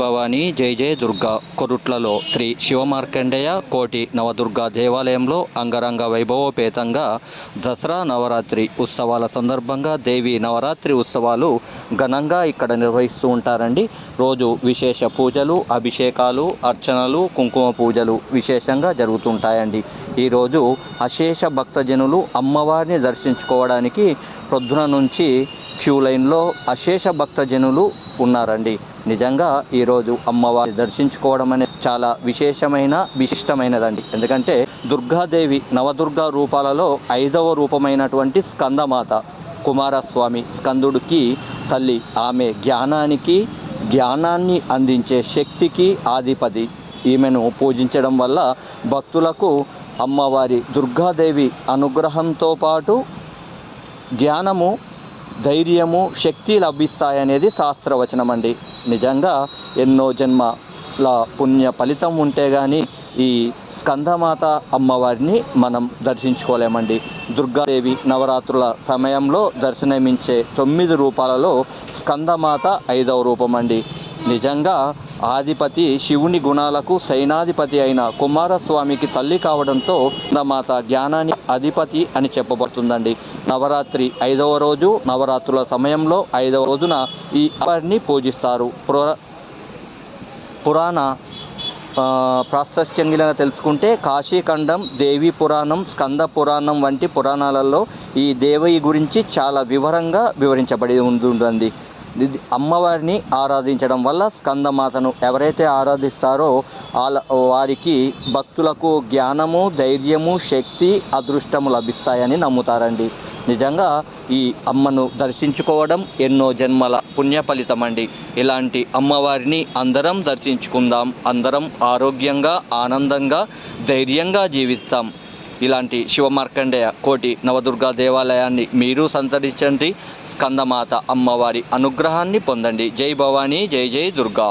భవానీ జై జై దుర్గా కొరుట్లలో శ్రీ శివమార్కండేయ కోటి నవదుర్గా దేవాలయంలో అంగరంగ వైభవోపేతంగా దసరా నవరాత్రి ఉత్సవాల సందర్భంగా దేవి నవరాత్రి ఉత్సవాలు ఘనంగా ఇక్కడ నిర్వహిస్తూ ఉంటారండి. రోజు విశేష పూజలు అభిషేకాలు అర్చనలు కుంకుమ పూజలు విశేషంగా జరుగుతుంటాయండి. ఈరోజు అశేష భక్తజనులు అమ్మవారిని దర్శించుకోవడానికి ప్రొద్దున నుంచి క్యూ లైన్లో అశేష భక్తజనులు ఉన్నారండి నిజంగా ఈరోజు అమ్మవారి దర్శించుకోవడం అనేది చాలా విశేషమైన విశిష్టమైనదండి. ఎందుకంటే దుర్గాదేవి నవదుర్గా రూపాలలో ఐదవ రూపమైనటువంటి స్కందమాత కుమారస్వామి స్కందుడికి తల్లి. ఆమె జ్ఞానానికి జ్ఞానాన్ని అందించే శక్తికి ఆధిపతి. ఈమెను పూజించడం వల్ల భక్తులకు అమ్మవారి దుర్గాదేవి అనుగ్రహంతో పాటు జ్ఞానము ధైర్యము శక్తి లభిస్తాయనేది శాస్త్రవచనం అండి నిజంగా ఎన్నో జన్మల పుణ్య ఫలితం ఉంటే కానీ ఈ స్కందమాత అమ్మవారిని మనం దర్శించుకోలేమండి. దుర్గాదేవి నవరాత్రుల సమయంలో దర్శనమించే తొమ్మిది రూపాలలో స్కందమాత ఐదవ రూపం అండి నిజంగా ఆధిపతి శివుని గుణాలకు సైనాధిపతి అయిన కుమారస్వామికి తల్లి కావడంతో మాత జ్ఞానాన్ని అధిపతి అని చెప్పబడుతుందండి. నవరాత్రి ఐదవ రోజు నవరాత్రుల సమయంలో ఐదవ రోజున ఈ అమ్మవారిని పూజిస్తారు. పురా పురాణ ప్రాశస్యంగా తెలుసుకుంటే కాశీఖండం దేవి పురాణం స్కంద పురాణం వంటి పురాణాలలో ఈ దేవి గురించి చాలా వివరంగా వివరించబడి ఉంటుంది అమ్మవారిని ఆరాధించడం వల్ల స్కందమాతను ఎవరైతే ఆరాధిస్తారో వాళ్ళ వారికి భక్తులకు జ్ఞానము ధైర్యము శక్తి అదృష్టము లభిస్తాయని నమ్ముతారండి. నిజంగా ఈ అమ్మను దర్శించుకోవడం ఎన్నో జన్మల పుణ్య ఫలితమండి ఇలాంటి అమ్మవారిని అందరం దర్శించుకుందాం. అందరం ఆరోగ్యంగా ఆనందంగా ధైర్యంగా జీవిస్తాం. ఇలాంటి శివమార్కండేయ కోటి నవదుర్గా దేవాలయాన్ని మీరు సంతరించండి స్కందమాత అమ్మవారి అనుగ్రహాన్ని పొందండి జై భవానీ జై జై దుర్గా